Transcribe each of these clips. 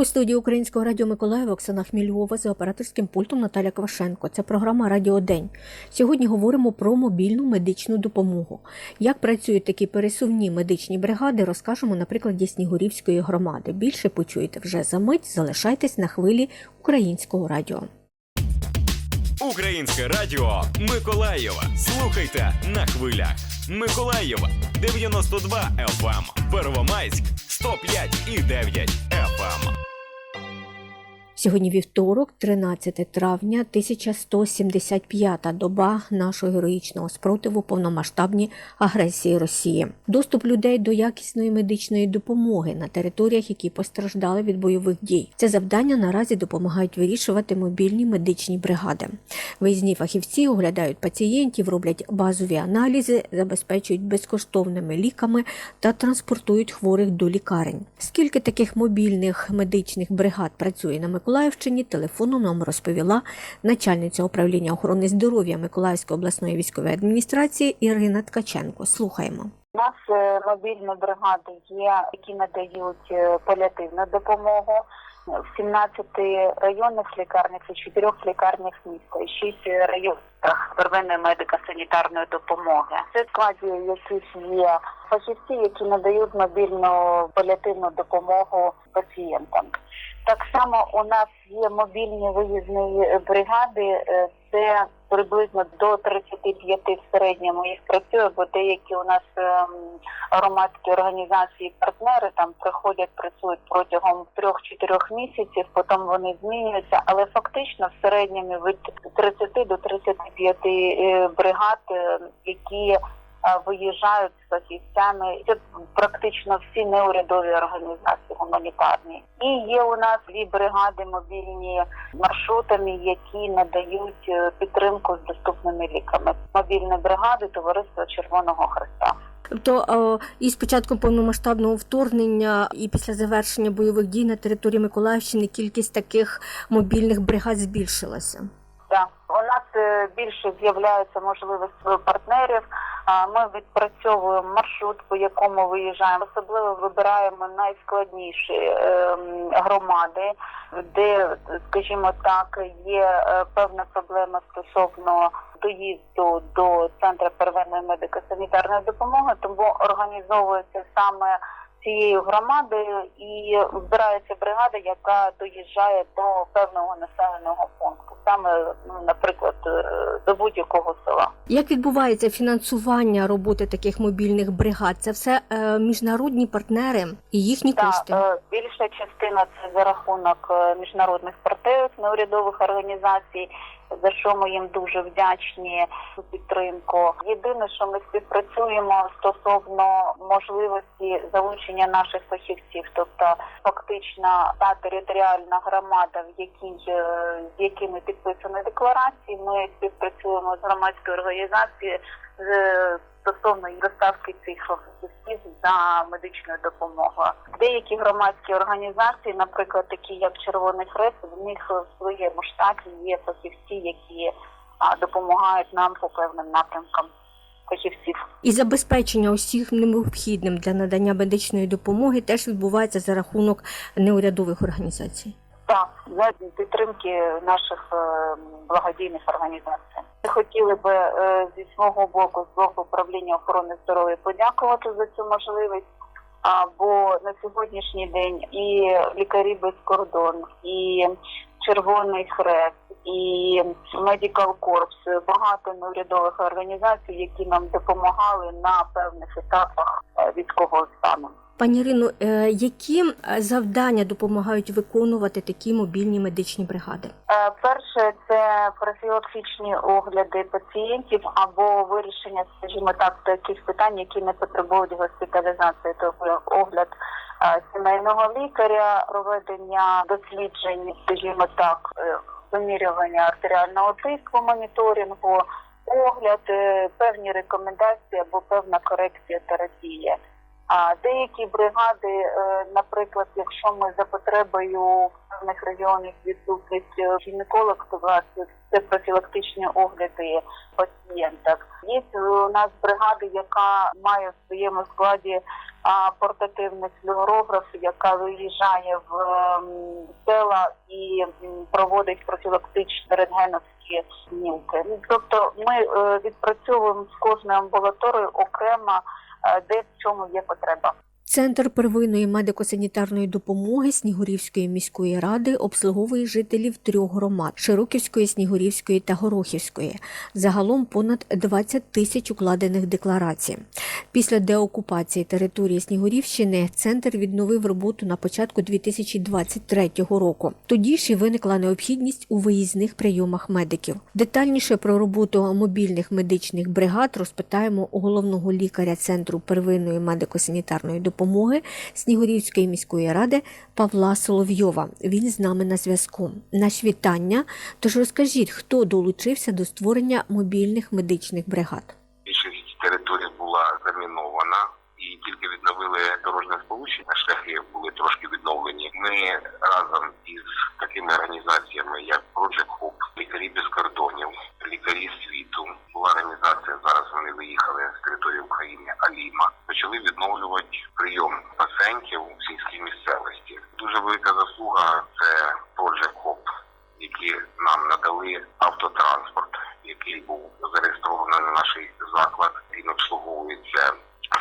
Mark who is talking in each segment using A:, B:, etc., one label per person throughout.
A: У студії Українського радіо Миколаєва Оксана Хмільова за операторським пультом Наталя Квашенко. Це програма Радіо День. Сьогодні говоримо про мобільну медичну допомогу. Як працюють такі пересувні медичні бригади, розкажемо на прикладі Снігурівської громади. Більше почуєте вже за мить. Залишайтесь на хвилі Українського радіо.
B: Українське радіо Миколаєва. Слухайте на хвилях. Миколаєва 92 FM. Первомайськ 105 і 9 FM.
A: Сьогодні вівторок, 13 травня, 1175-та доба нашого героїчного спротиву повномасштабній агресії Росії. Доступ людей до якісної медичної допомоги на територіях, які постраждали від бойових дій. Це завдання наразі допомагають вирішувати мобільні медичні бригади. Виїзні фахівці оглядають пацієнтів, роблять базові аналізи, забезпечують безкоштовними ліками та транспортують хворих до лікарень. Скільки таких мобільних медичних бригад працює на Миколаївщині, телефоном нам розповіла начальниця управління охорони здоров'я Миколаївської обласної військової адміністрації Ірина Ткаченко. Слухаємо.
C: У нас е, мобільні бригади є, які надають е, паліативну допомогу в 17 районних лікарнях і 4 лікарнях міста, і 6 районах первинної медико-санітарної допомоги. Це складі яких є фахівці, які надають мобільну паліативну допомогу пацієнтам. Так само у нас є мобільні виїзні бригади. е, Це приблизно до 35 в середньому їх працює, бо деякі у нас ем, громадські організації, партнери там приходять, працюють протягом 3-4 місяців, потім вони змінюються. Але фактично в середньому від 30 до 35 е, бригад, е, які е, виїжджають з фахівцями. Це практично всі неурядові організації гуманітарні. І є у нас дві бригади мобільні маршрутами, які надають е, підтримку з доступними ліками. Мобільні бригади Товариства Червоного Христа.
A: Тобто е, і з початком повномасштабного вторгнення, і після завершення бойових дій на території Миколаївщини кількість таких мобільних бригад збільшилася.
C: Да. У нас е, більше з'являється можливість партнерів. Ми відпрацьовуємо маршрут, по якому виїжджаємо. Особливо вибираємо найскладніші ем, громади, де, скажімо так, є е, певна проблема стосовно доїзду до центру первинної медико-санітарної допомоги, тому організовується саме цією громадою і збирається бригада, яка доїжджає до певного населеного пункту, саме ну, наприклад, е, до будь-якого села.
A: Як відбувається фінансування роботи таких мобільних бригад? Це все е, міжнародні партнери і їхні
C: Та
A: кошти.
C: е, більша частина це за рахунок е, міжнародних партнерів неурядових організацій. За що ми їм дуже вдячні за підтримку. Єдине, що ми співпрацюємо стосовно можливості залучення наших фахівців, тобто фактично та територіальна громада, в якій е, з якими підписані декларації, ми співпрацюємо з громадською організацією стосовно доставки цих фахівців за медичною допомогою. Деякі громадські організації, наприклад, такі як Червоний Хрест, в них в своєму штаті є фахівці, які допомагають нам по певним напрямкам фахівців.
A: І забезпечення усіх необхідним для надання медичної допомоги теж відбувається за рахунок неурядових організацій.
C: Так, за підтримки наших е, благодійних організацій. Ми хотіли би е, зі свого боку, з боку управління охорони здоров'я, подякувати за цю можливість. А, бо на сьогоднішній день і лікарі без кордон, і Червоний Хрест, і Medical Corps, багато неурядових організацій, які нам допомагали на певних етапах е, військового стану.
A: Пані Ірино, е, які е, завдання допомагають виконувати такі мобільні медичні бригади?
C: Е, Перше це профілактичні огляди пацієнтів або вирішення, скажімо так, таких питань, які не потребують госпіталізації, тобто огляд сімейного лікаря, проведення досліджень, скажімо так, вимірювання артеріального тиску, моніторингу, огляд, певні рекомендації або певна корекція терапії. А деякі бригади, е, наприклад, якщо ми за потребою в певних районах відсутність е, гінеколог, це профілактичні огляди пацієнток. Є е, у нас бригада, яка має в своєму складі портативний флюорограф, яка виїжджає в ем, села і проводить профілактичні рентгеновські знімки. Тобто ми відпрацьовуємо з кожною амбулаторією окремо, де в чому є потреба.
A: Центр первинної медико-санітарної допомоги Снігурівської міської ради обслуговує жителів трьох громад Широківської, Снігурівської та Горохівської. Загалом понад 20 тисяч укладених декларацій. Після деокупації території Снігурівщини центр відновив роботу на початку 2023 року. Тоді ж і виникла необхідність у виїзних прийомах медиків. Детальніше про роботу мобільних медичних бригад розпитаємо у головного лікаря центру первинної медико-санітарної допомоги Снігурівської міської ради Павла Соловйова. Він з нами на зв'язку. Наші вітання. Тож розкажіть, хто долучився до створення мобільних медичних бригад.
D: більшість території була замінована і тільки відновили дорожне сполучення. Шляхи були трошки відновлені. Ми разом із такими організаціями, як Project Hope, лікарі без кордонів, лікарі світу. Була організація. Зараз вони виїхали з території України. Аліма почали відновлювати прийом пацієнтів у сільській місцевості. Дуже велика заслуга це Project Hope, які нам надали автотранспорт, який був зареєстрований на наш заклад. Він обслуговується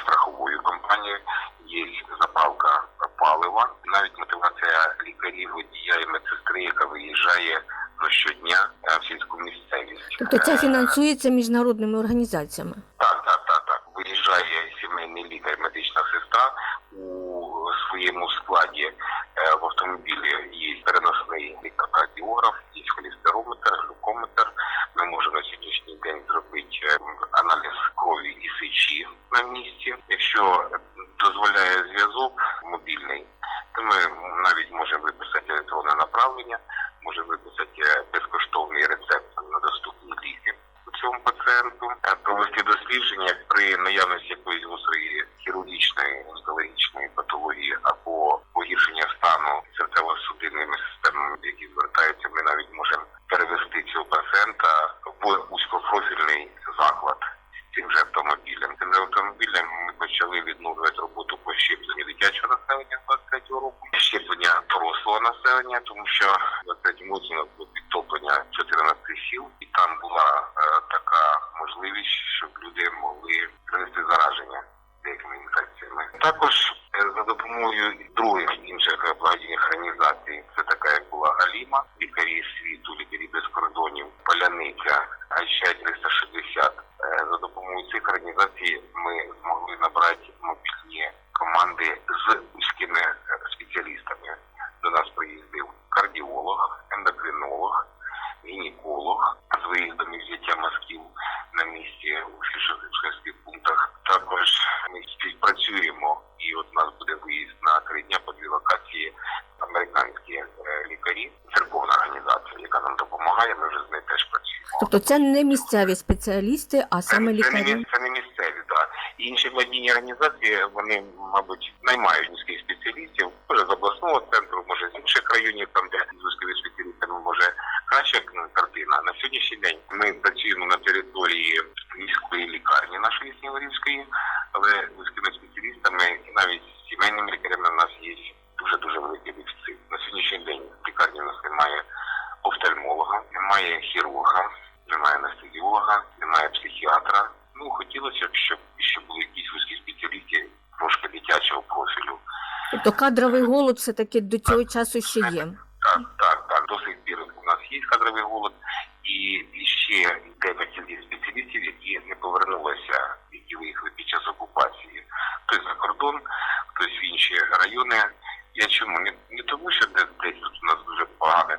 D: страховою компанією. Є заправка палива, навіть мотивація лікарів, водія і медсестри, яка виїжджає щодня е, в сільську місцевість.
A: Тобто це
D: Е,
A: фінансується міжнародними організаціями.
D: так, так, так, так. Виїжджає сімейний лікар, медична сестра у своєму складі е, в автомобілі є що в 23 році у підтоплення 14 сіл, і там була е, така можливість, щоб люди могли принести зараження деякими інфекціями. Також е, за допомогою других інших благодійних організацій, це така як була Аліма, лікарі світу, лікарі без кордонів, Поляниця, Айчай 360. Е, За допомогою цих організацій ми змогли набрати мобільні команди з вузькими е, спеціалістами. До нас приїздив кардіолог, ендокринолог, гінеколог з виїздом і взяття мазків на місці у фельдшерських пунктах. Також ми співпрацюємо, і от у нас буде виїзд на три дня по дві локації американські е, лікарі, церковна організація, яка нам допомагає. Ми вже з нею теж працюємо.
A: Тобто це не місцеві спеціалісти, а саме
D: Це не,
A: лікарі.
D: це не місцеві, так. Інші благодійні організації, вони, мабуть, наймають міських спеціалістів, може з обласного центру, може з інших районів, там, де з вузькими спеціалістами може краща ну, картина. На сьогоднішній день ми працюємо на території міської лікарні нашої Снігурівської, але вузькими спеціалістами і навіть сімейними лікарями у нас є дуже-дуже великий дефіцит. На сьогоднішній день в лікарні у нас немає офтальмолога, немає хірурга, немає анестезіолога, немає психіатра. Ну хотілося б, щоб ще були якісь вузькі спеціалісти трошки дитячого профілю.
A: Тобто кадровий голод все таки до цього часу ще є.
D: Так, так, так. До сих пір у нас є кадровий голод, і ще декілька спеціалістів, які не повернулися, які виїхали під час окупації. Хтось за кордон, хтось в інші райони. Я чому? Не, не тому, що десь, тут у нас дуже погана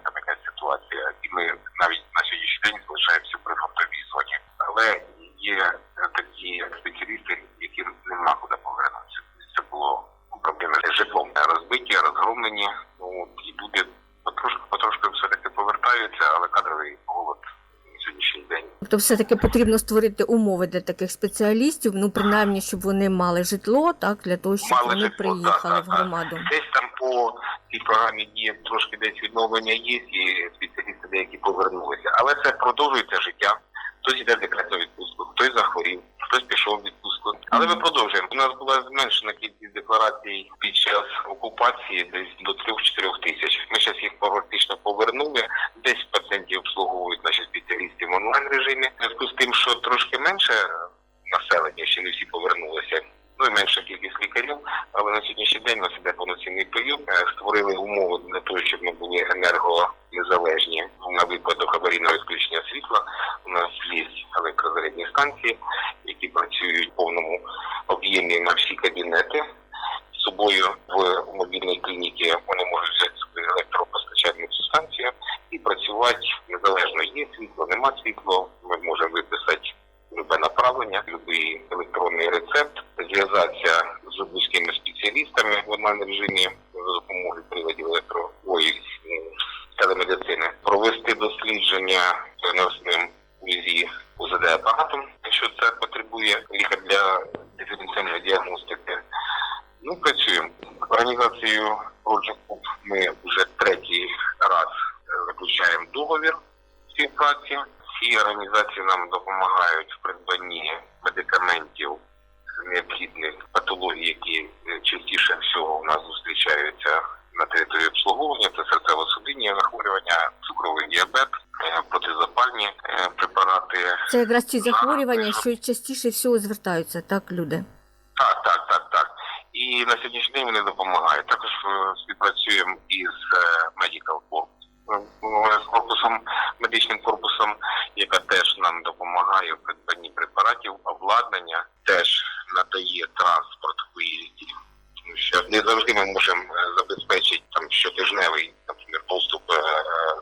D: розгромлені. Ну і люди потрошку потрошку все таки повертаються, але кадровий голод на сьогоднішній день.
A: Тобто, все таки потрібно створити умови для таких спеціалістів, ну принаймні, щоб вони мали житло, так для того, щоб
D: Мали
A: вони
D: житло,
A: приїхали
D: так,
A: в громаду.
D: Десь там по цій програмі діє трошки десь відновлення є, і спеціалісти деякі повернулися. Але це продовжується життя. Хтось йде в декретну відпустку, хтось захворів, хтось пішов в відпустку. Але ми продовжуємо. У нас була зменшена кількість декларацій під час окупації десь до 3-4 тисяч. Ми зараз їх практично повернули. Десь пацієнтів обслуговують наші спеціалісти в онлайн режимі. Зв'язку з тим, що трошки менше населення, ще не всі повернулися. Ну і менша кількість лікарів, але на сьогоднішній день у нас іде повноцінний прийом. Е, Створили умови для того, щоб ми були енергонезалежні на випадок аварійного відключення світла. У нас є електрозарядні станції, які працюють в повному об'ємі на всі кабінети. З собою в мобільній клініці вони можуть взяти собі електропостачальну цю і працювати незалежно є світло, нема світло. Ми можемо виписати любе направлення, будь-який електронний рецепт, зв'язатися з вузькими спеціалістами в онлайн режимі за допомогою приладів електро ой, телемедицини, провести дослідження переносним УЗІ УЗД апаратом, якщо це потребує лікар для диференціальної діагностики. Ну, працюємо. Організацією Project Hub ми вже третій раз е, заключаємо договір співпраці. Ці організації нам допомагають в придбанні медикаментів необхідних патологій, які е, частіше всього у нас зустрічаються на території обслуговування. Це серцево-судинні захворювання, цукровий діабет, е, протизапальні е, препарати.
A: Це якраз ті захворювання, що частіше всього звертаються, так, люди.
D: Так, так, так, так. І на сьогоднішній день вони допомагають. Також співпрацюємо із Medical Corp, з корпусом, медичним корпусом, яка теж нам допомагає в придбанні препаратів, обладнання, теж надає транспорт виїздів. Тому що не завжди ми можемо е, забезпечити там щотижневий, наприклад, доступ е,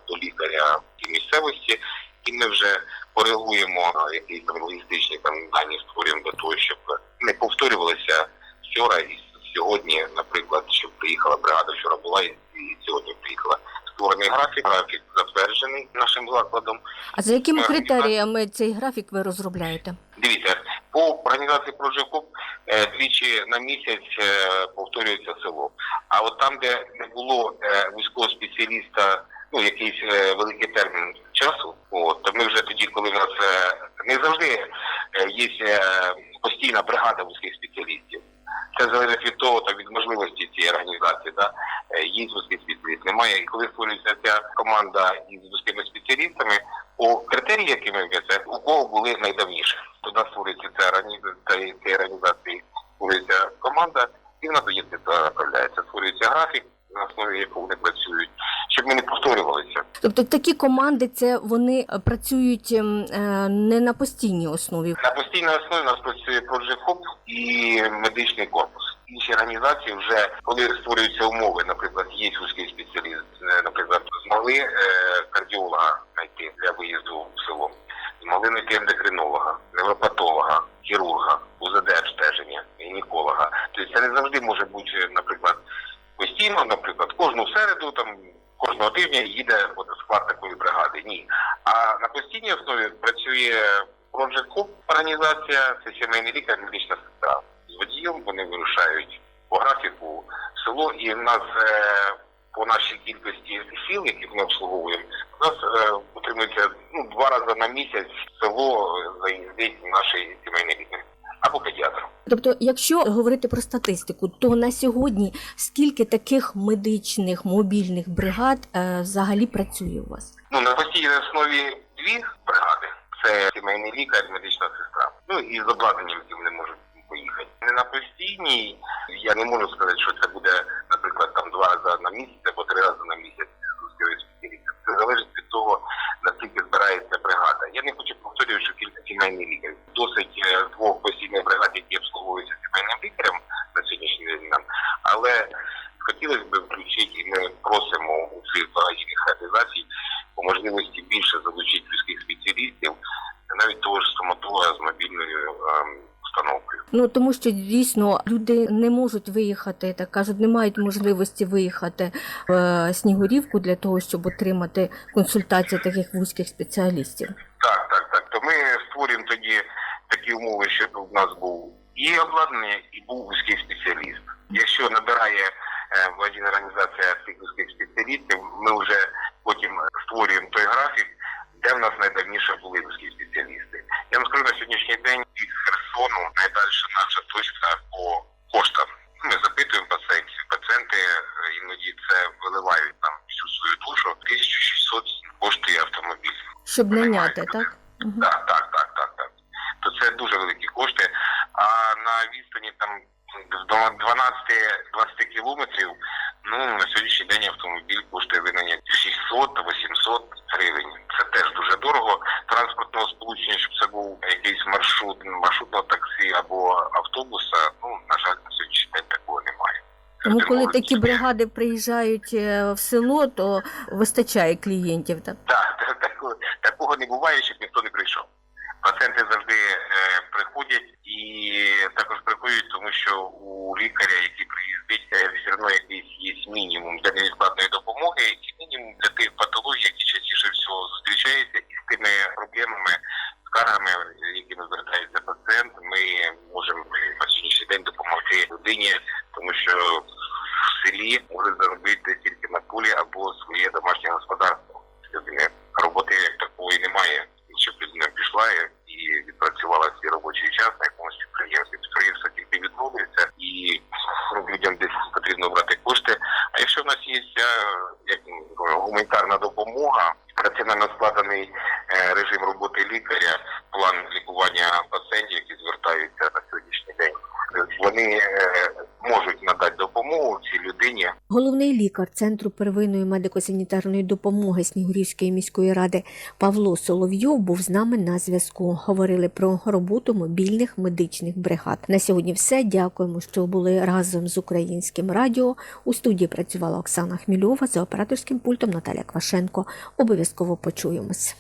D: до лікаря в місцевості, і ми вже коригуємо е, якісь там логістичні там дані створюємо для того, щоб не повторювалися вчора і сьогодні, наприклад, щоб приїхала бригада, вчора була і і сьогодні приїхала. Створений графік, графік затверджений нашим закладом.
A: А за якими критеріями цей графік ви розробляєте?
D: Дивіться, по організації Project е, двічі на місяць е, повторюється село. А от там, де не було е, вузького спеціаліста, ну якийсь великий термін часу, от то ми вже тоді, коли в нас не завжди є постійна бригада вузьких спеціалістів. Це залежить від того, та від можливості цієї організації. Да? Е, Є вузький спеціаліст, немає. І коли створюється ця команда із вузькими спеціалістами, по критерії, які ми ввели, у кого були найдавніше. Туди створюється ця організація, цієї організації створюється команда, і вона тоді направляється. Створюється графік, на основі якого вони працюють, щоб ми не повторювалися.
A: Тобто такі команди, це вони е, працюють ем, е, не на постійній основі.
D: На постійній основі у нас працює Project і медичний корпус. Інші організації вже коли створюються умови, наприклад, є вузький спеціаліст, е, наприклад, змогли кардіолога знайти для виїзду в село, змогли знайти ендокринолога, невропатолога, хірурга, УЗД обстеження, гінеколога. Тобто це не завжди може бути, наприклад, постійно, наприклад, кожну середу там. Кожного тижня їде от, склад такої бригади. Ні. А на постійній основі працює Project Hub організація, це сімейний лікар, медична сестра. З водієм вони вирушають по графіку в село, і в нас е, по нашій кількості сіл, яких ми обслуговуємо, у нас е, утримується ну, два рази на місяць село заїздить наш сімейний лікар або педіатр.
A: Тобто, якщо говорити про статистику, то на сьогодні скільки таких медичних мобільних бригад е, взагалі працює у вас?
D: Ну, на постійній основі дві бригади. Це сімейний лікар, медична сестра. Ну і з обладнанням, які вони можуть поїхати. Не на постійній, я не можу сказати, що це буде, наприклад, там два рази на місяць або три рази на місяць. Це залежить від того, наскільки збирається бригада. Я не хочу повторювати, що кілька сімейних лікарів. Досить е, двох постійних бригад, які обслуговуються сімейним лікарем на сьогоднішній день нам. Але хотілося б включити, і ми просимо у цих благодійних організацій по можливості більше залучити людських спеціалістів, навіть того ж стоматолога з мобільною установкою.
A: Ну тому що дійсно люди не можуть виїхати, так кажуть, не мають можливості виїхати в е, Снігурівку для того, щоб отримати консультацію таких вузьких спеціалістів.
D: Так, так, так. То ми створюємо тоді такі умови, щоб у нас був і обладнання, і був вузький спеціаліст. Якщо набирає е, благодійна організація цих вузьких спеціалістів. Ми вже
A: Щоб наняти, так?
D: Так, так, так, так, так. То це дуже великі кошти. А на відстані там 12-20 кілометрів, ну на сьогоднішній день автомобіль коштує винайняти 600 та 800 гривень. Це теж дуже дорого. Транспортного сполучення, щоб це був якийсь маршрут маршрутного таксі або автобуса. Ну на жаль, на сьогоднішній день такого немає.
A: Тому коли такі бригади приїжджають е, в село, то вистачає клієнтів. Так?
D: Так, та- такого, такого не буває, щоб ніхто не прийшов. Пацієнти завжди е, приходять і також приходять, тому що у лікаря, який приїздить, е, все одно якийсь є мінімум для невідкладної допомоги і мінімум для тих патологій, які частіше всього із тими проблемами, скаргами, якими звертається пацієнт, ми можемо на сьогоднішній день допомогти людині, тому що в селі може заробити тільки на полі або своє домашнє господарство. Людини роботи як такої немає. Щоб людина пішла і відпрацювала свій робочий час на якомусь підприємстві. Підприємство тільки відновлюється і ну, людям десь потрібно брати кошти. А якщо в нас є ця як ну, гуманітарна допомога, раціонально складений е, режим роботи лікаря, план лікування пацієнтів, які звертаються на сьогоднішній день, вони е, можуть надати допомогу цій людині.
A: Головний лікар Центру первинної медико-санітарної допомоги Снігурівської міської ради Павло Соловйов був з нами на зв'язку. Говорили про роботу мобільних медичних бригад. На сьогодні все. Дякуємо, що були разом з українським радіо. У студії працювала Оксана Хмільова за операторським пультом Наталя Квашенко. Обов'язково почуємось.